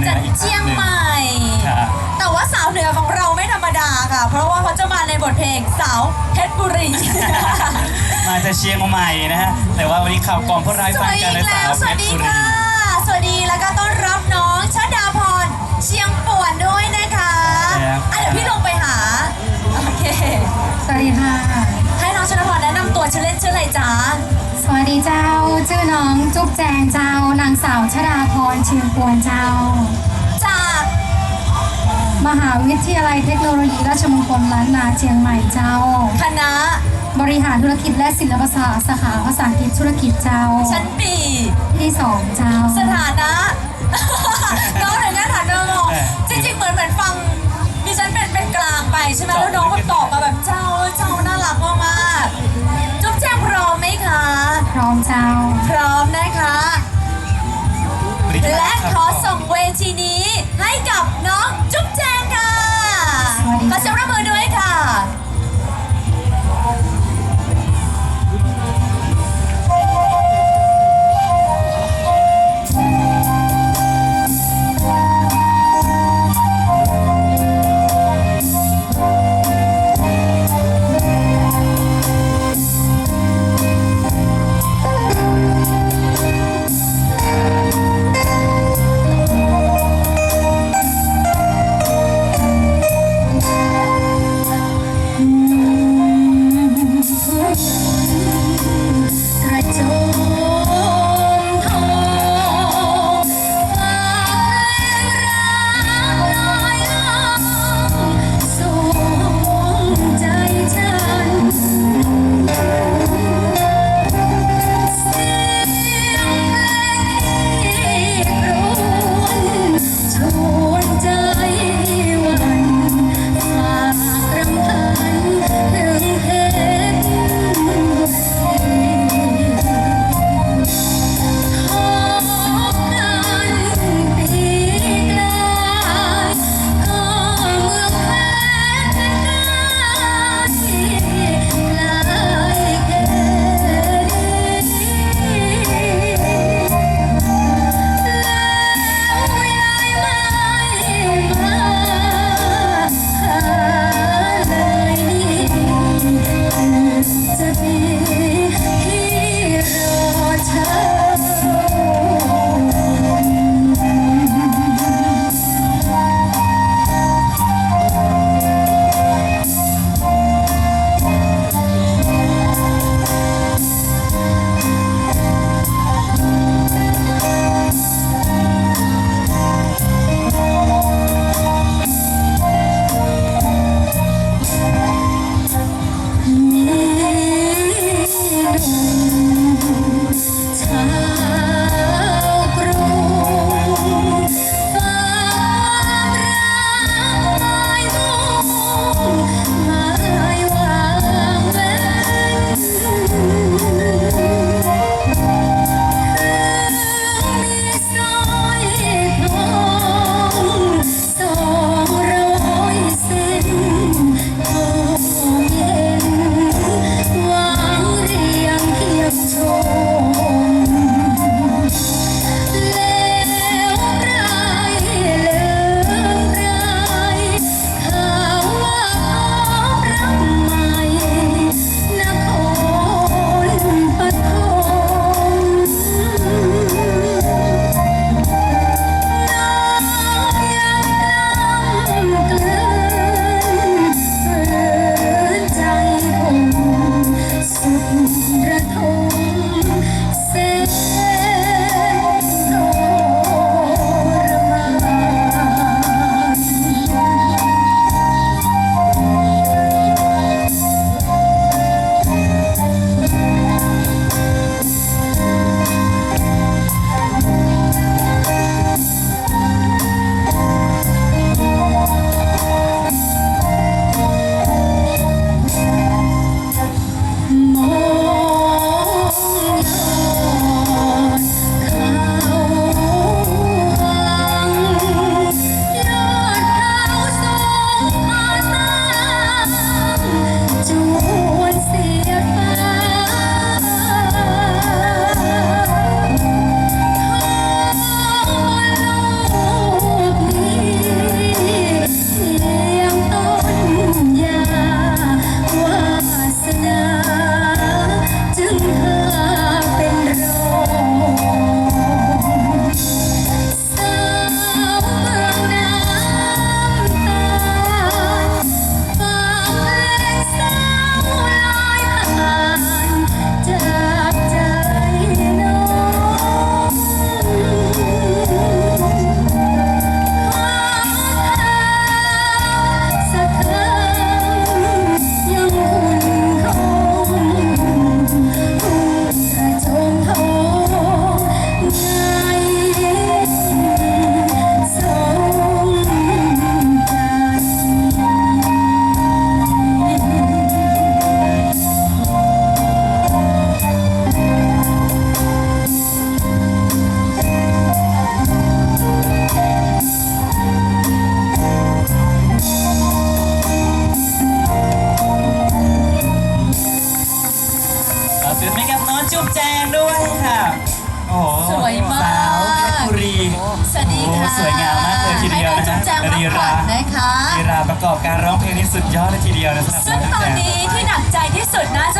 มาจากอีกเชียงหนึ่ใหม่ครับแต่ว่าสาวเหนือของเราไม่ธรรมดาค่ะ เพราะว่าเขาจะมาในบทเพลงสาวเพชรบุรี มาจากเชียงใหม่นะฮะ แต่ว่าวันนี้ข่าวกองพวกเราให้สฟัวังสดีกันอีนะกสาแล้ว วสวัสดีเพชรบุรี ค่ะ สวัสดีแล้วก็ต้อนรับน้องชดาพรเชียงป่วนด้วยนะคะอะเดี๋ยวพี่ลงไปหา โอเค สวัสดีค่ะ ให้น้องชดาพรแนะนำตัวชื่อเล่นชื่ออะไรจ๊ะ สวัสดีเจ้าชื่อน้อง จุ๊บแจงเจ้านางสาวชดาพรเชียงปวนเจ้า จากมหาวิทยาลัยเทคโนโลยีราชมงคลล้านนาเชียงใหม่เจ้า คณะบริหารธุรกิจและศิลปศาสตร์สาขาภาษาอังกฤษธุรกิจเจ้า ชั้นปีที่สองเจ้า สถานะ และขอส่ง พักลีผ่อรานนะคะลีราประกอบการร้องเพลงนี้สุดยอดเลยทีเดียวนะสำหรับซึ่งน้องตอนแจงนี้ที่หนักใจที่สุดน่าจะ